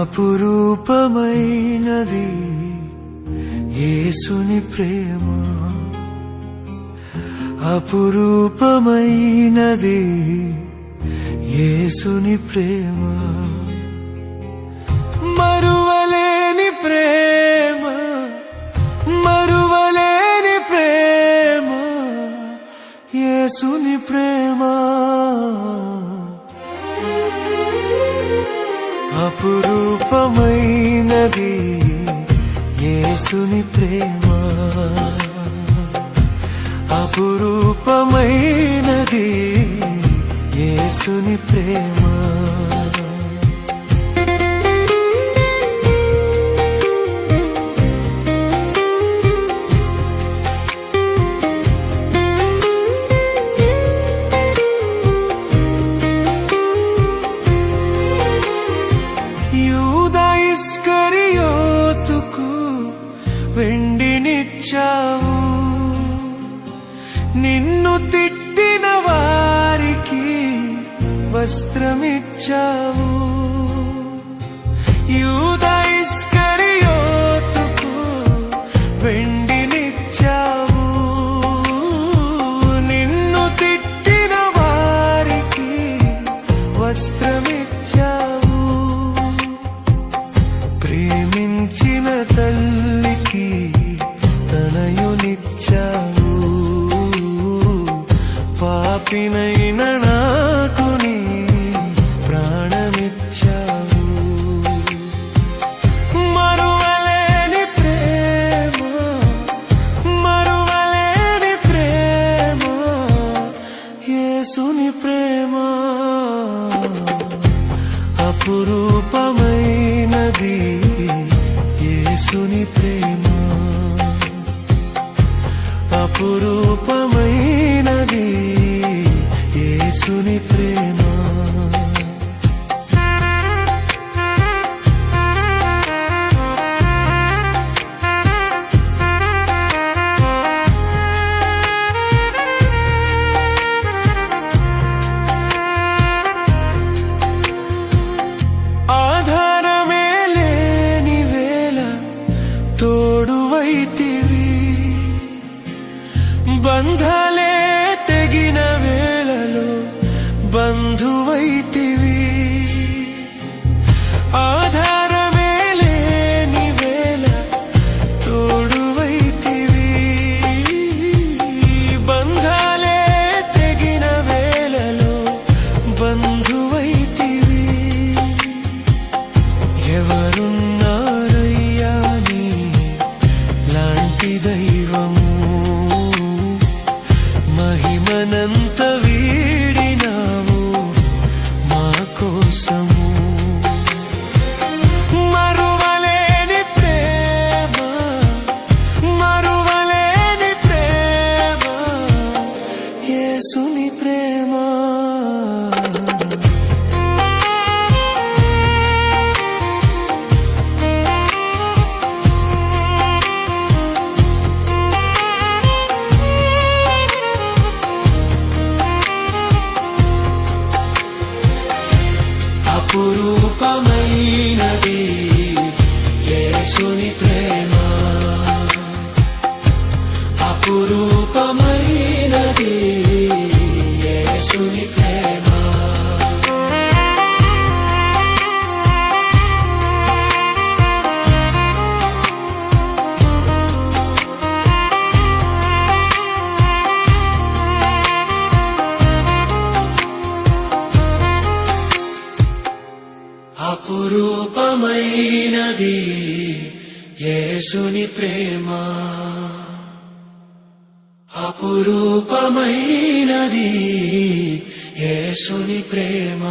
అపురూపమైనది యేసుని ప్రేమ. అపురూపమైనది యేసుని ప్రేమ. మరువలేని ప్రేమ మరువలేని ప్రేమ యేసుని ప్రేమ. అపురూపమైనది యేసుని ప్రేమ. అపురూపమై నిన్ను తిట్టిన వారికి వస్త్రమిచ్చావు. యూదా ఇస్కరియోతుకు అపురూపమైనది యేసుని ప్రేమ. అపురు బంధాలే తెగిన వేళలో బంధువైతివి. ఆధార అపురూపమైనది యేసుని ప్రేమ. అపురూపమైనది యేసుని ప్రేమ